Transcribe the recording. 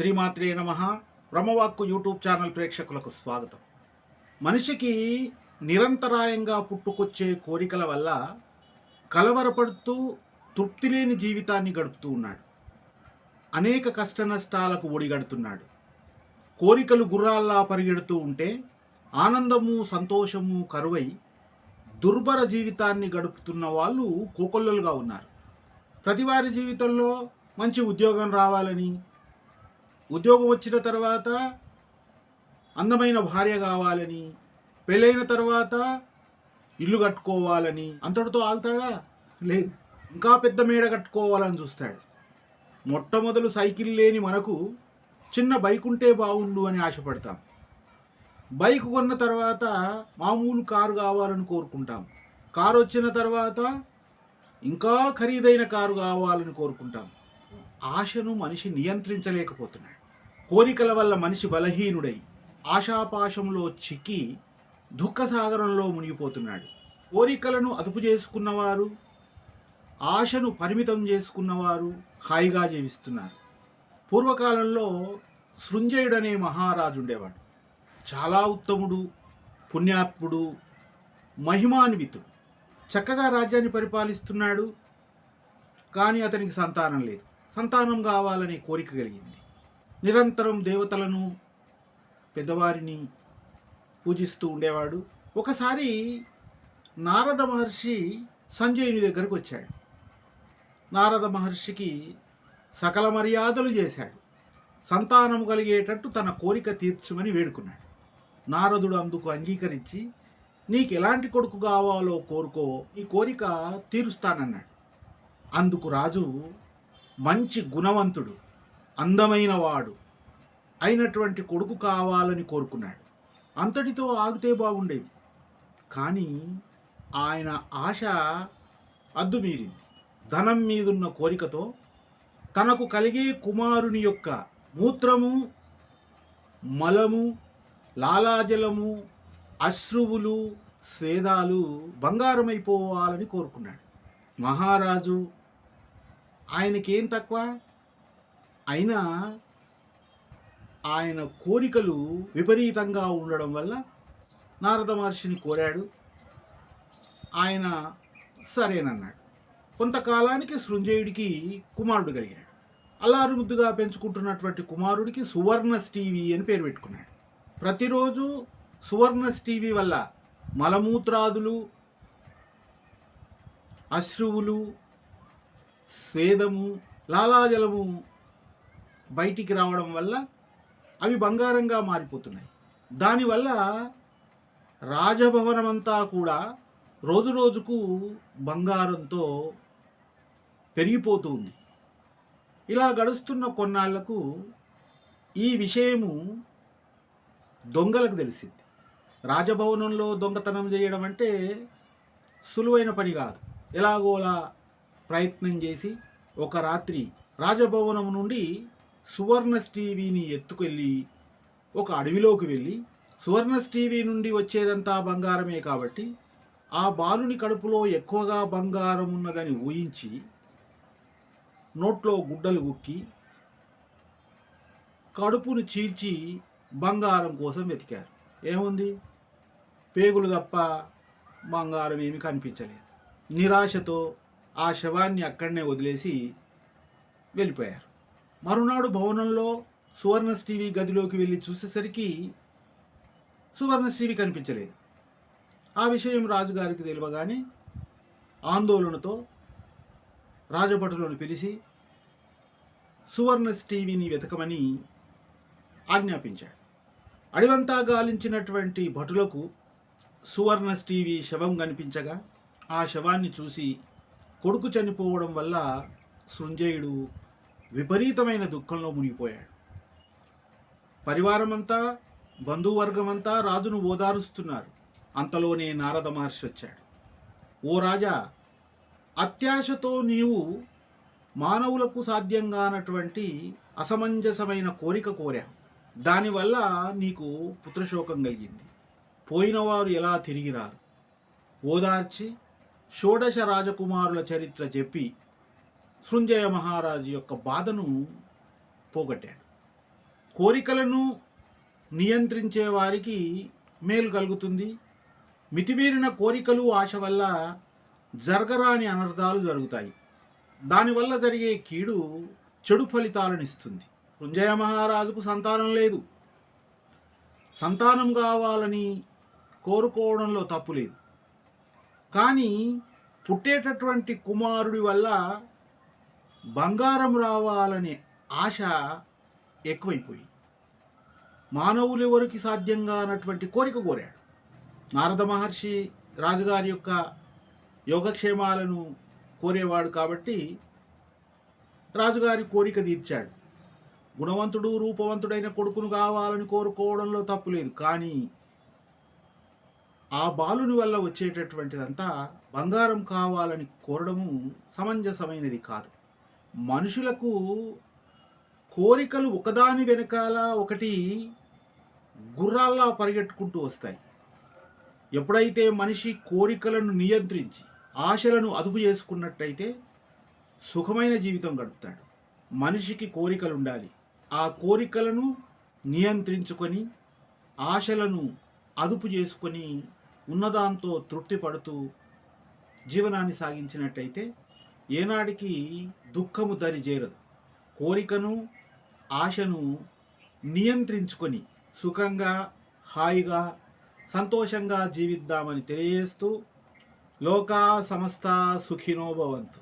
శ్రీమాత్రే నమ. బ్రహ్మవాక్కు YouTube channel ప్రేక్షకులకు స్వాగతం. మనిషికి నిరంతరాయంగా పుట్టుకొచ్చే కోరికల వల్ల కలవరపడుతూ తృప్తి లేని జీవితాన్ని గడుపుతూ ఉన్నాడు. అనేక కష్ట నష్టాలకు ఒడిగడుతున్నాడు. కోరికలు గుర్రాల్లా పరిగెడుతూ ఉంటే ఆనందము సంతోషము కరువై దుర్భర జీవితాన్ని గడుపుతున్న వాళ్ళు కోకొల్లలుగా ఉన్నారు. ప్రతివారి జీవితంలో మంచి ఉద్యోగం రావాలని ఉద్యోగం వచ్చిన తర్వాత అందమైన భార్య కావాలని పెళ్ళైన తర్వాత ఇల్లు కట్టుకోవాలని అంతటితో ఆగుతాడా? లేదు. ఇంకా పెద్ద మేడ కట్టుకోవాలని చూస్తాడు. మొట్టమొదలు సైకిల్ లేని మనకు చిన్న బైక్ ఉంటే బాగుండు అని ఆశపడతాం. బైక్ కొన్న తర్వాత మామూలు కారు కావాలని కోరుకుంటాం. కారు వచ్చిన తర్వాత ఇంకా ఖరీదైన కారు కావాలని కోరుకుంటాం. ఆశను మనిషి నియంత్రించలేకపోతున్నాడు. కోరికల వల్ల మనిషి బలహీనుడై ఆశాపాశంలో చిక్కి దుఃఖసాగరంలో మునిగిపోతున్నాడు. కోరికలను అదుపు చేసుకున్నవారు ఆశను పరిమితం చేసుకున్నవారు హాయిగా జీవిస్తున్నారు. పూర్వకాలంలో సృంజయుడనే మహారాజు ఉండేవాడు చాలా ఉత్తముడు పుణ్యాత్ముడు మహిమాన్వితుడు. చక్కగా రాజ్యాన్ని పరిపాలిస్తున్నాడు కానీ అతనికి సంతానం లేదు. సంతానం కావాలనే కోరిక కలిగింది. నిరంతరం దేవతలను పెద్దవారిని పూజిస్తూ ఉండేవాడు. ఒకసారి నారద మహర్షి సంజయుని దగ్గరకు వచ్చాడు. నారద మహర్షికి సకల మర్యాదలు చేశాడు. సంతానం కలిగేటట్టు తన కోరిక తీర్చమని వేడుకున్నాడు. నారదుడు అందుకు అంగీకరించి నీకు ఎలాంటి కొడుకు కావాలో కోరుకో ఈ కోరిక తీరుస్తానన్నాడు. అందుకు రాజు మంచి గుణవంతుడు. అందమైన వాడు అయినటువంటి కొడుకు కావాలని కోరుకున్నాడు. అంతటితో ఆగితే బాగుండేది. కానీ ఆయన ఆశ అద్దుమీరింది ధనం మీదున్న కోరికతో తనకు కలిగే కుమారుని యొక్క మూత్రము మలము లాలాజలము అశ్రువులు స్వేదాలు బంగారమైపోవాలని కోరుకున్నాడు. మహారాజు ఆయనకేం తక్కువ? అయినా ఆయన కోరికలు విపరీతంగా ఉండడం వల్ల నారద మహర్షిని కోరాడు. ఆయన సరేనన్నాడు. కొంతకాలానికి సృంజయుడికి కుమారుడు కలిగాడు. అల్లారు ముద్దుగా పెంచుకుంటున్నటువంటి కుమారుడికి సువర్ణస్ టీవీ అని పేరు పెట్టుకున్నాడు. ప్రతిరోజు సువర్ణస్ టీవీ వల్ల మలమూత్రాదులు అశ్రువులు స్వేదము లాలాజలము బయటికి రావడం వల్ల అవి బంగారంగా మారిపోతున్నాయి. దానివల్ల రాజభవనమంతా కూడా రోజు రోజుకు బంగారంతో పెరిగిపోతుంది. ఇలా గడుస్తున్న కొన్నాళ్ళకు ఈ విషయము దొంగలకు తెలిసింది. రాజభవనంలో దొంగతనం చేయడం అంటే సులువైన పని కాదు. ఎలాగోలా ప్రయత్నం చేసి ఒక రాత్రి రాజభవనం నుండి సువర్ణ టీవీని ఎత్తుకెళ్ళి ఒక అడవిలోకి వెళ్ళి సువర్ణ టీవీ నుండి వచ్చేదంతా బంగారమే కాబట్టి ఆ బాలుని కడుపులో ఎక్కువగా బంగారం ఉన్నదని ఊహించి నోట్లో గుడ్డలు గుక్కి కడుపును చీల్చి బంగారం కోసం వెతికారు. ఏముంది? పేగులు తప్ప బంగారం ఏమి కనిపించలేదు. నిరాశతో ఆ శవాన్ని అక్కడనే వదిలేసి వెళ్ళిపోయారు. మరునాడు భవనంలో సువర్ణశ్రీవి టీవీ గదిలోకి వెళ్ళి చూసేసరికి సువర్ణ టీవీ కనిపించలేదు. ఆ విషయం రాజుగారికి తెలియగానే ఆందోళనతో రాజభటులను పిలిచి సువర్ణశ్రీవిని టీవీని వెతకమని ఆజ్ఞాపించాడు. అడివంతా గాలించినటువంటి భటులకు సువర్ణశ్రీవి టీవీ శవం కనిపించగా ఆ శవాన్ని చూసి కొడుకు చనిపోవడం వల్ల సృంజయుడు విపరీతమైన దుఃఖంలో మునిగిపోయాడు. పరివారమంతా బంధువర్గమంతా రాజును ఓదారుస్తున్నారు. అంతలోనే నారద మహర్షి వచ్చాడు. ఓ రాజా అత్యాశతో నీవు మానవులకు సాధ్యం కానటువంటి అసమంజసమైన కోరిక కోరావు. దానివల్ల నీకు పుత్రశోకం కలిగింది. పోయినవారు ఎలా తిరిగి రారు? ఓదార్చి షోడశ రాజకుమారుల చరిత్ర చెప్పి సృంజయ మహారాజు యొక్క బాధను పోగొట్టాడు. కోరికలను నియంత్రించే వారికి మేలు కలుగుతుంది. మితిమీరిన కోరికలు ఆశ వల్ల జరగరాని అనర్థాలు జరుగుతాయి. దానివల్ల జరిగే కీడు చెడు ఫలితాలను ఇస్తుంది. కుంజయ మహారాజుకు సంతానం లేదు. సంతానం కావాలని కోరుకోవడంలో తప్పు లేదు. కానీ పుట్టేటటువంటి కుమారుడి వల్ల బంగారం రావాలనే ఆశ ఎక్కువైపోయి మానవులు ఎవరికి సాధ్యం కానటువంటి కోరిక కోరాడు. నారద మహర్షి రాజుగారి యొక్క యోగక్షేమాలను కోరేవాడు కాబట్టి రాజుగారి కోరిక తీర్చాడు. గుణవంతుడు రూపవంతుడైన కొడుకును కావాలని కోరుకోవడంలో తప్పు లేదు. కానీ ఆ బాలుని వల్ల వచ్చేటటువంటిదంతా బంగారం కావాలని కోరడము సమంజసమైనది కాదు. మనుషులకు కోరికలు ఒకదాని వెనకాల ఒకటి గుర్రాల్లా పరిగెట్టుకుంటూ వస్తాయి. ఎప్పుడైతే మనిషి కోరికలను నియంత్రించి ఆశలను అదుపు చేసుకున్నట్టయితే సుఖమైన జీవితం గడుపుతాడు. మనిషికి కోరికలు ఉండాలి ఆ కోరికలను నియంత్రించుకొని ఆశలను అదుపు చేసుకొని ఉన్నదాంతో తృప్తి పడుతూ జీవనాన్ని సాగించినట్టయితే ఏనాడికి దుఃఖము దరి చేరదు కోరికను ఆశను నియంత్రించుకొని సుఖంగా హాయిగా సంతోషంగా జీవిద్దామని తెలియజేస్తూ లోకా సమస్త సుఖినో భవంతు.